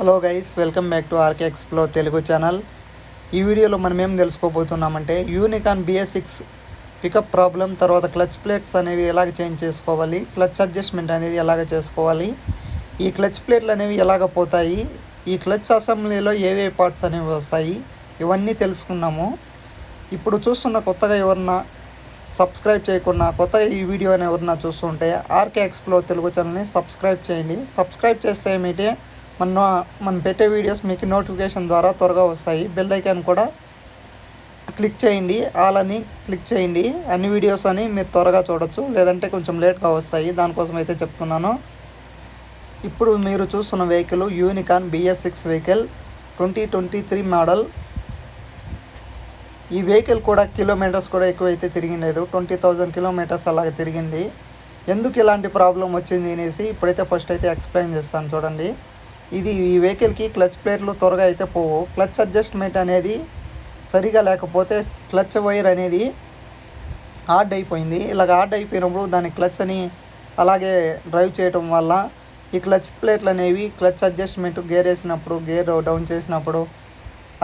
Hello guys welcome back to RK explore Telugu channel ఈ వీడియోలో మనం ఏం తెలుసుకోబోతున్నామంటే Unicorn BS six pickup problem తర్వాత క్లచ్ ప్లేట్స్ అనేవి ఎలాగ చేంజ్ చేసుకోవాలి క్లచ్ అడ్జస్ట్మెంట్ అనేది ఎలాగ చేసుకోవాలి ఈ క్లచ్ ప్లేట్లు అనేవి ఎలాగ పోతాయి ఈ క్లచ్ అసెంబ్లీలో ఏవే పార్ట్స్ అనేవి వస్తాయి ఇవన్నీ తెలుసుకున్నాము. ఇప్పుడు చూస్తున్న కొత్తగా ఎవరన్నా సబ్స్క్రైబ్ చేయకుండా కొత్తగా ఈ వీడియోని ఎవరన్నా చూస్తుంటే ఆర్కే ఎక్స్ప్లో తెలుగు ఛానల్ని సబ్స్క్రైబ్ చేయండి. సబ్స్క్రైబ్ చేస్తే ఏమిటి మన మనం పెట్టే వీడియోస్ మీకు నోటిఫికేషన్ ద్వారా త్వరగా వస్తాయి. బెల్ ఐకాన్ కూడా క్లిక్ చేయండి. ఆల్ అని క్లిక్ చేయండి. అన్ని వీడియోస్ అని మీరు త్వరగా చూడొచ్చు. లేదంటే కొంచెం లేట్గా వస్తాయి. దానికోసం అయితే చెప్తున్నాను. ఇప్పుడు మీరు చూస్తున్న vehicle Unicorn BS six vehicle twenty twenty three model. ఈ వెహికల్ కూడా కిలోమీటర్స్ కూడా ఎక్కువైతే తిరిగింలేదు ట్వంటీ థౌజండ్ కిలోమీటర్స్ అలాగే తిరిగింది. ఎందుకు ఇలాంటి ప్రాబ్లం వచ్చింది అనేసి ఇప్పుడైతే ఫస్ట్ అయితే ఎక్స్ప్లెయిన్ చేస్తాను. చూడండి. ఇది ఈ వెహికల్కి క్లచ్ ప్లేట్లు త్వరగా అయితే పోవు. క్లచ్ అడ్జస్ట్మెంట్ అనేది సరిగా లేకపోతే క్లచ్ వైర్ అనేది హార్డ్ అయిపోయింది. ఇలాగ హార్డ్ అయిపోయినప్పుడు దాని క్లచ్ అని అలాగే డ్రైవ్ చేయటం వల్ల ఈ క్లచ్ ప్లేట్లు అనేవి క్లచ్ అడ్జస్ట్మెంట్ గేర్ వేసినప్పుడు గేర్ డౌన్ చేసినప్పుడు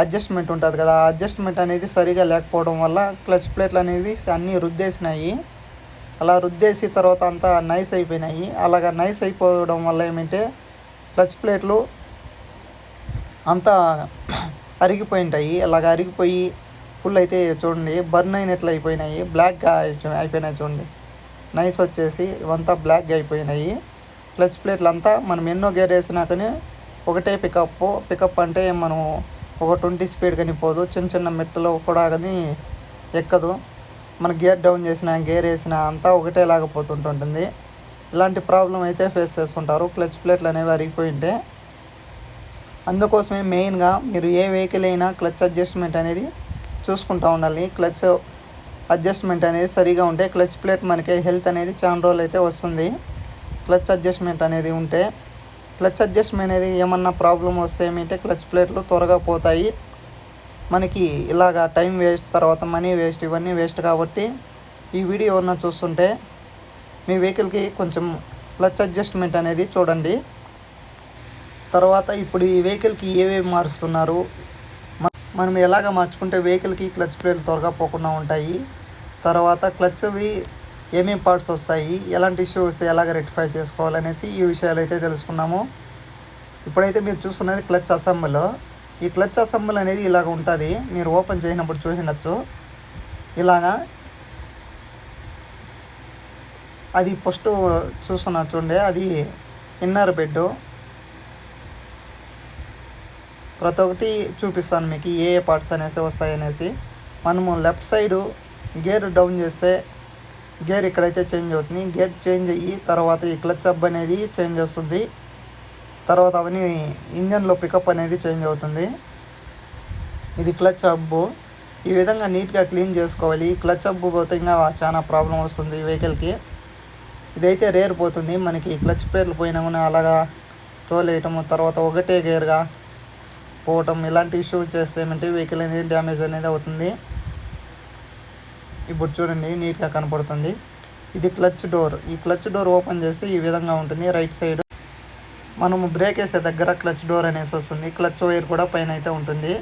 అడ్జస్ట్మెంట్ ఉంటుంది కదా. ఆ అడ్జస్ట్మెంట్ అనేది సరిగా లేకపోవడం వల్ల క్లచ్ ప్లేట్లు అనేది అన్నీ రుద్దేసినాయి. అలా రుద్దేసి తర్వాత అంతా నైస్ అయిపోయినాయి. అలాగా నైస్ అయిపోవడం వల్ల ఏమంటే క్లచ్ ప్లేట్లు అంతా అరిగిపోయి ఉంటాయి అలాగ అరిగిపోయి ఫుల్ అయితే చూడండి బర్న్ అయినట్లు అయిపోయినాయి. బ్లాక్గా అయిపోయినాయి చూడండి. నైస్ వచ్చేసి ఇవంతా బ్లాక్గా అయిపోయినాయి. క్లచ్ ప్లేట్లు అంతా మనం ఎన్నో గేర్ వేసినాకనే ఒకటే పికప్. పికప్ అంటే మనం ఒక ట్వంటీ స్పీడ్ కానీ పోదు. చిన్న చిన్న మెట్టలు కూడా కానీ ఎక్కదు. మన గేర్ డౌన్ చేసిన గేర్ వేసిన అంతా ఒకటేలాగా పోతుంటుంటుంది. ఇలాంటి ప్రాబ్లం అయితే ఫేస్ చేసుకుంటారు క్లచ్ ప్లేట్లు అనేవి అరిగిపోయి ఉంటే అందుకోసమే మెయిన్గా మీరు ఏ వెహికల్ అయినా క్లచ్ అడ్జస్ట్మెంట్ అనేది చూసుకుంటూ ఉండాలి. క్లచ్ అడ్జస్ట్మెంట్ అనేది సరిగా ఉంటే క్లచ్ ప్లేట్ మనకి హెల్త్ అనేది చాలా రోజులు అయితే వస్తుంది. క్లచ్ అడ్జస్ట్మెంట్ అనేది ఉంటే క్లచ్ అడ్జస్ట్మెంట్ అనేది ఏమన్నా ప్రాబ్లం వస్తే ఏమంటే క్లచ్ ప్లేట్లు త్వరగా పోతాయి. మనకి ఇలాగా టైం వేస్ట్ తర్వాత మనీ వేస్ట్ ఇవన్నీ వేస్ట్ కాబట్టి ఈ వీడియో ఉన్న చూస్తుంటే మీ వెహికల్కి కొంచెం క్లచ్ అడ్జస్ట్మెంట్ అనేది చూడండి. తర్వాత ఇప్పుడు ఈ వెహికల్కి ఏవేవి మారుస్తున్నారు? మనం ఎలాగ మార్చుకుంటే వెహికల్కి క్లచ్ ప్లేట్లు త్వరగా పోకుండా ఉంటాయి? తర్వాత క్లచ్వి ఏమేమి పార్ట్స్ వస్తాయి? ఎలాంటి ఇష్యూస్ ఎలాగ రెక్టిఫై చేసుకోవాలనేసి ఈ విషయాలు అయితే తెలుసుకున్నాము. ఇప్పుడైతే మీరు చూస్తున్నది క్లచ్ అసెంబుల్. ఈ క్లచ్ అసెంబుల్ అనేది ఇలాగ ఉంటుంది. మీరు ఓపెన్ చేసినప్పుడు చూసినచ్చు ఇలాగా అది ఫస్ట్ చూస్తున్నా చూడండి అది ఇన్నర్ బెడ్ ప్రతి ఒక్కటి చూపిస్తాను మీకు ఏ ఏ పార్ట్స్ అనేసి వస్తాయి అనేసి. మనము లెఫ్ట్ సైడు గేర్ డౌన్ చేస్తే గేర్ ఇక్కడైతే చేంజ్ అవుతుంది. గేర్ చేంజ్ అయ్యి తర్వాత ఈ క్లచ్ అప్ అనేది చేంజ్ వస్తుంది తర్వాత అవన్నీ ఇంజన్లో పికప్ అనేది చేంజ్ అవుతుంది. ఇది క్లచ్ అబ్బు ఈ విధంగా నీట్గా క్లీన్ చేసుకోవాలి. క్లచ్ అబ్బు పోతే ఇంకా చాలా ప్రాబ్లం వస్తుంది వెహికల్కి. ఇదైతే రేర్ పోతుంది. మనకి క్లచ్ ప్లేట్లు పోయినా కూడా అలాగా తోలేయటము తర్వాత ఒకటే గేర్గా పోవటం ఇలాంటి ఇష్యూ చేస్తే ఏమంటే వెహికల్ అనేది డ్యామేజ్ అనేది అవుతుంది. ఇప్పుడు చూడండి నీట్గా కనపడుతుంది. ఇది క్లచ్ డోర్ ఈ క్లచ్ డోర్ ఓపెన్ చేస్తే ఈ విధంగా ఉంటుంది. రైట్ సైడ్ మనము బ్రేక్ వేసే దగ్గర క్లచ్ డోర్ అనేసి వస్తుంది. క్లచ్ వైర్ కూడా పైన అయితే ఉంటుంది.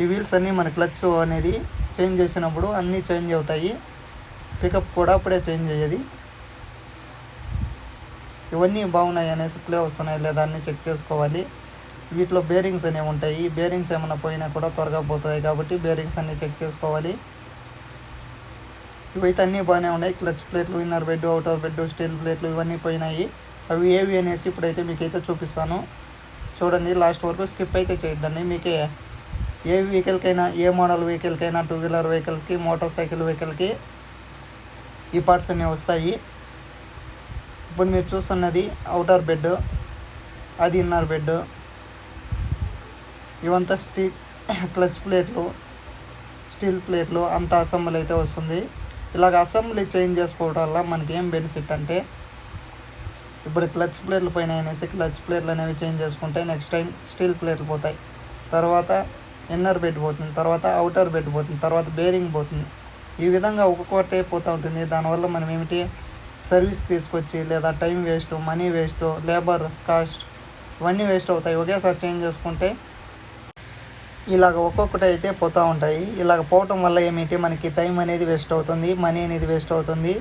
ఈ వీల్స్ అన్నీ మన క్లచ్ అనేది చేంజ్ చేసినప్పుడు అన్నీ చేంజ్ అవుతాయి. పికప్ కూడా అప్పుడే చేంజ్ అయ్యేది. ఇవన్నీ బాగున్నాయి అనేసి ప్లే వస్తున్నాయి లేదా అన్నీ చెక్ చేసుకోవాలి. వీటిలో బేరింగ్స్ అనేవి ఉంటాయి. బేరింగ్స్ ఏమైనా పోయినా కూడా త్వరగా పోతాయి కాబట్టి బేరింగ్స్ అన్నీ చెక్ చేసుకోవాలి. ఇవైతే అన్నీ బాగానే ఉన్నాయి. క్లచ్ ప్లేట్లు inner bed outer bed steel ప్లేట్లు ఇవన్నీ పోయినాయి. అవి ఏవి అనేసి ఇప్పుడైతే మీకైతే చూపిస్తాను. చూడండి లాస్ట్ వరకు స్కిప్ అయితే చేయొద్దండి. మీకే ఏ వెహికల్కైనా ఏ మోడల్ వెహికల్కైనా టూ వీలర్ వెహికల్కి మోటార్ సైకిల్ వెహికల్కి ఈ పార్ట్స్ అన్నీ వస్తాయి. ఇప్పుడు మీరు చూస్తున్నది అవుటర్ బెడ్ అది ఇన్నర్ బెడ్. ఇవంతా స్టీల్ క్లచ్ ప్లేట్లు స్టీల్ ప్లేట్లు అంత అసెంబ్లీ అయితే వస్తుంది. ఇలాగ అసెంబ్లీ చేంజ్ చేసుకోవడం వల్ల మనకి ఏం బెనిఫిట్ అంటే ఇప్పుడు క్లచ్ ప్లేట్లు పైన అనేసి క్లచ్ ప్లేట్లు అనేవి చేంజ్ చేసుకుంటే నెక్స్ట్ టైం స్టీల్ ప్లేట్లు పోతాయి. తర్వాత ఇన్నర్ బెడ్ పోతుంది తర్వాత అవుటర్ బెడ్ పోతుంది తర్వాత బేరింగ్ పోతుంది. ఈ విధంగా ఒక్కొక్కటే పోతూ ఉంటుంది. దానివల్ల మనం ఏమిటి సర్వీస్ తీసుకొచ్చి లేదా time waste money waste labour cost ఇవన్నీ వేస్ట్ అవుతాయి. ఒకేసారి చేంజ్ చేసుకుంటే ఇలాగ ఒక్కొక్కటి అయితే పోతూ ఉంటాయి. ఇలాగ పోవటం వల్ల ఏమిటి? మనకి టైం అనేది వేస్ట్ అవుతుంది మనీ అనేది వేస్ట్ అవుతుంది.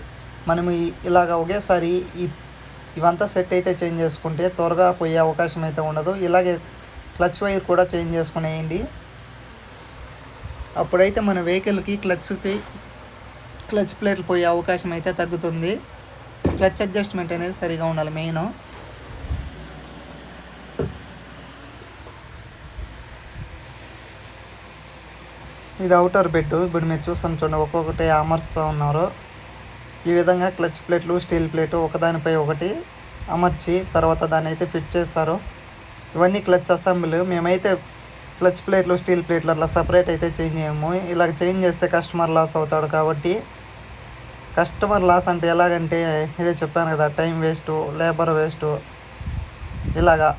మనం ఇలాగ ఒకేసారి ఈ ఇవంతా సెట్ అయితే చేంజ్ చేసుకుంటే త్వరగా పోయే అవకాశం అయితే ఉండదు. ఇలాగే క్లచ్ వైర్ కూడా చేంజ్ చేసుకునేయండి. అప్పుడైతే మన వెహికల్కి క్లచ్కి క్లచ్ ప్లేట్లు పోయే అవకాశం అయితే తగ్గుతుంది. క్లచ్ అడ్జస్ట్మెంట్ అనేది సరిగా ఉండాలి మెయిన్. ఇది అవుటర్ బెడ్. ఇప్పుడు మీరు చూస్తాను చూడండి ఒక్కొక్కటి అమర్చుతూ ఉన్నారు. ఈ విధంగా క్లచ్ ప్లేట్లు స్టీల్ ప్లేటు ఒకదానిపై ఒకటి అమర్చి తర్వాత దాన్ని అయితే ఫిట్ చేస్తారు. ఇవన్నీ క్లచ్ అసెంబ్లీ. మేమైతే క్లచ్ ప్లేట్లు స్టీల్ ప్లేట్లు అట్లా సపరేట్ అయితే చేంజ్ చేయము. ఇలా చేంజ్ చేస్తే కస్టమర్ లాస్ అవుతాడు కాబట్టి కస్టమర్ లాస్ అంటే ఎలాగంటే ఇదే చెప్పాను కదా టైం వేస్ట్ లేబర్ వేస్ట్ ఇలాగా.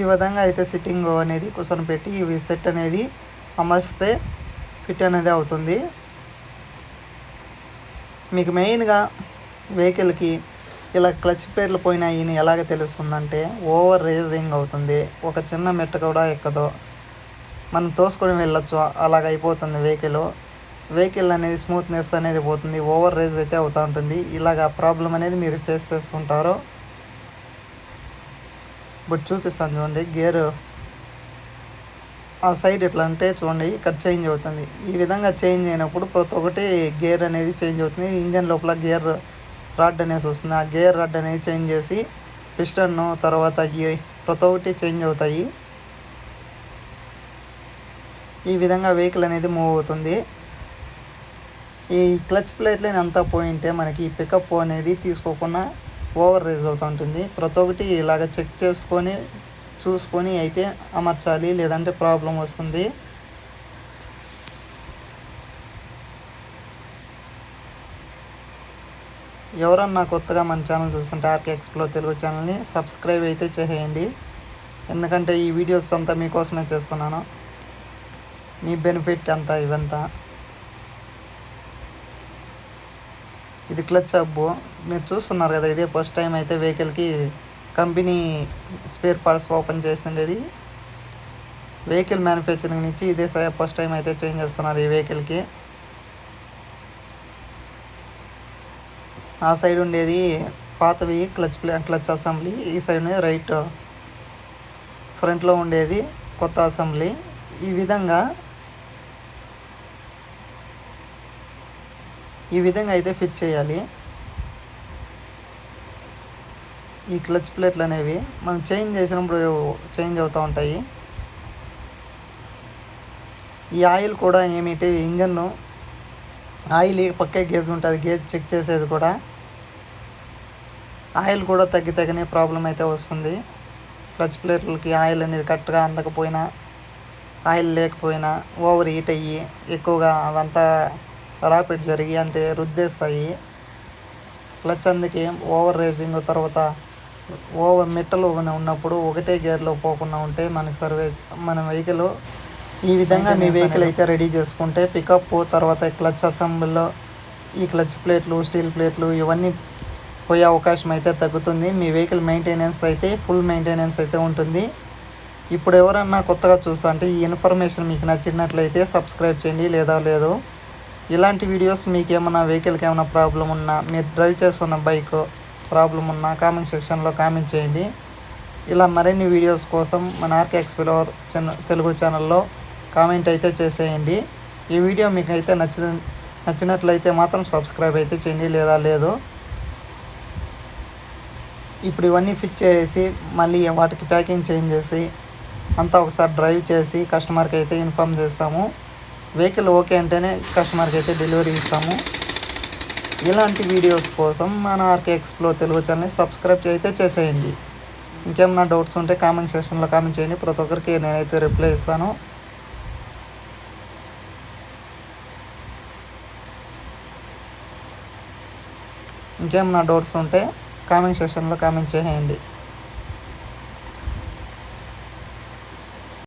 ఈ విధంగా అయితే సిట్టింగ్ అనేది కూర్చొని పెట్టి ఇవి సెట్ అనేది అమర్స్తే ఫిట్ అనేది అవుతుంది. మీకు మెయిన్గా వెహికల్కి ఇలా క్లచ్ ప్లేట్లు పోయినాయి అని ఎలాగ తెలుస్తుందంటే ఓవర్ రేజింగ్ అవుతుంది. ఒక చిన్న మెట్ట కూడా ఎక్కదు. మనం తోసుకొని వెళ్ళొచ్చు అలాగ అయిపోతుంది వెహికల్. వెహికల్ అనేది స్మూత్నెస్ అనేది పోతుంది ఓవర్ రేజ్ అయితే అవుతూ ఉంటుంది. ఇలాగ ప్రాబ్లం అనేది మీరు ఫేస్ చేస్తుంటారు. ఇప్పుడు చూపిస్తాను చూడండి గేర్ ఆ సైడ్ ఎట్లా అంటే చూడండి ఇక్కడ చేంజ్ అవుతుంది. ఈ విధంగా చేంజ్ అయినప్పుడు ప్రతి ఒక్కటి గేర్ అనేది చేంజ్ అవుతుంది. ఇంజన్ లోపల గేర్ రాడ్ అనేసి వస్తుంది. ఆ గేర్ రాడ్ అనేది చేంజ్ చేసి పిస్టన్ తర్వాత ప్రతి ఒక్కటి చేంజ్ అవుతాయి. ఈ విధంగా వెహికల్ అనేది మూవ్ అవుతుంది. ఈ క్లచ్ ప్లేట్లైన అంతా పోయింటే మనకి ఈ పికప్ అనేది తీసుకోకుండా ఓవర్ రేజ్ అవుతూ ఉంటుంది. ప్రతి ఒక్కటి ఇలాగ చెక్ చేసుకొని చూసుకొని అయితే అమర్చాలి లేదంటే ప్రాబ్లం వస్తుంది. ఎవరన్నా కొత్తగా మన ఛానల్ చూస్తుంటే ఆర్కే ఎక్స్ప్లో తెలుగు ఛానల్ని సబ్స్క్రైబ్ అయితే చేసేయండి ఎందుకంటే ఈ వీడియోస్ అంతా మీకోసమే చేస్తున్నాను. మీ బెనిఫిట్ అంతా ఇవంతా. ఇది క్లచ్ హబ్బు మీరు చూస్తున్నారు కదా ఇదే ఫస్ట్ టైం అయితే వెహికల్కి కంపెనీ స్పేర్ పార్ట్స్ ఓపెన్ చేసిండేది. వెహికల్ మ్యానుఫ్యాక్చరింగ్ నుంచి ఇదే ఫస్ట్ టైం అయితే చేంజ్ చేస్తున్నారు ఈ వెహికల్కి ఆ సైడ్ ఉండేది పాతవి క్లచ్ ప్లే క్లచ్ అసెంబ్లీ ఈ సైడ్ ఉండేది రైట్ ఫ్రంట్లో ఉండేది కొత్త అసెంబ్లీ ఈ విధంగా ఈ విధంగా అయితే ఫిట్ చేయాలి. ఈ క్లచ్ ప్లేట్లు అనేవి మనం చేంజ్ చేసినప్పుడు చేంజ్ అవుతూ ఉంటాయి. ఈ ఆయిల్ కూడా ఏమిటి? ఇంజన్ ఆయిల్ పక్కే గేజ్ ఉంటుంది. గేజ్ చెక్ చేసేది కూడా. ఆయిల్ కూడా తగ్గి తగ్గనే ప్రాబ్లం అయితే వస్తుంది. క్లచ్ ప్లేట్లకి ఆయిల్ అనేది కరెక్ట్గా అందకపోయినా ఆయిల్ లేకపోయినా ఓవర్ హీట్ అయ్యి ఎక్కువగా అవంతా రాపిడ్ జరిగి అంటే రుద్దేస్తాయి. క్లచ్ అందుకే ఓవర్ రేసింగ్ తర్వాత ఓవర్ మెట్టలు ఉన్నప్పుడు ఒకటే గేర్లో పోకుండా ఉంటే మనకి సర్వీస్ మన వెహికల్ ఈ విధంగా మీ వెహికల్ అయితే రెడీ చేసుకుంటే పికప్ తర్వాత క్లచ్ అసెంబ్లీలో ఈ క్లచ్ ప్లేట్లు స్టీల్ ప్లేట్లు ఇవన్నీ పోయే అవకాశం అయితే తగ్గుతుంది. మీ వెహికల్ మెయింటెనెన్స్ అయితే ఫుల్ మెయింటెనెన్స్ అయితే ఉంటుంది. ఇప్పుడు ఎవరన్నా కొత్తగా చూసా అంటే ఈ ఇన్ఫర్మేషన్ మీకు నచ్చినట్లయితే సబ్స్క్రైబ్ చేయండి. లేదా లేదు ఇలాంటి వీడియోస్ మీకు ఏమైనా వెహికల్కి ఏమైనా ప్రాబ్లం ఉన్నా మీరు డ్రైవ్ చేస్తున్న బైక్ ప్రాబ్లం ఉన్నా కామెంట్ సెక్షన్లో కామెంట్ చేయండి. ఇలా మరిన్ని వీడియోస్ కోసం మన ఆర్కే ఎక్స్ప్లోర్ చిన్న తెలుగు ఛానల్లో కామెంట్ అయితే చేసేయండి. ఈ వీడియో మీకు అయితే నచ్చిన నచ్చినట్లయితే మాత్రం సబ్స్క్రైబ్ అయితే చేయండి లేదా లేదు. ఇప్పుడు ఇవన్నీ ఫిట్ చేసి మళ్ళీ వాటికి ప్యాకింగ్ చేంజ్ చేసి అంతా ఒకసారి డ్రైవ్ చేసి కస్టమర్కి అయితే ఇన్ఫామ్ చేస్తాము. వెహికల్ ఓకే అంటేనే కస్టమర్కి అయితే డెలివరీ ఇస్తాము. ఇలాంటి వీడియోస్ కోసం మన ఆర్కే ఎక్స్ప్లో తెలుగు ఛానల్ని సబ్స్క్రైబ్ అయితే చేసేయండి. ఇంకేమైనా డౌట్స్ ఉంటే కామెంట్ సెక్షన్లో కామెంట్ చేయండి. ప్రతి ఒక్కరికి నేనైతే రిప్లై ఇస్తాను. ఇంకేమైనా డౌట్స్ ఉంటే కామెంట్ సెక్షన్లో కామెంట్ చేయండి.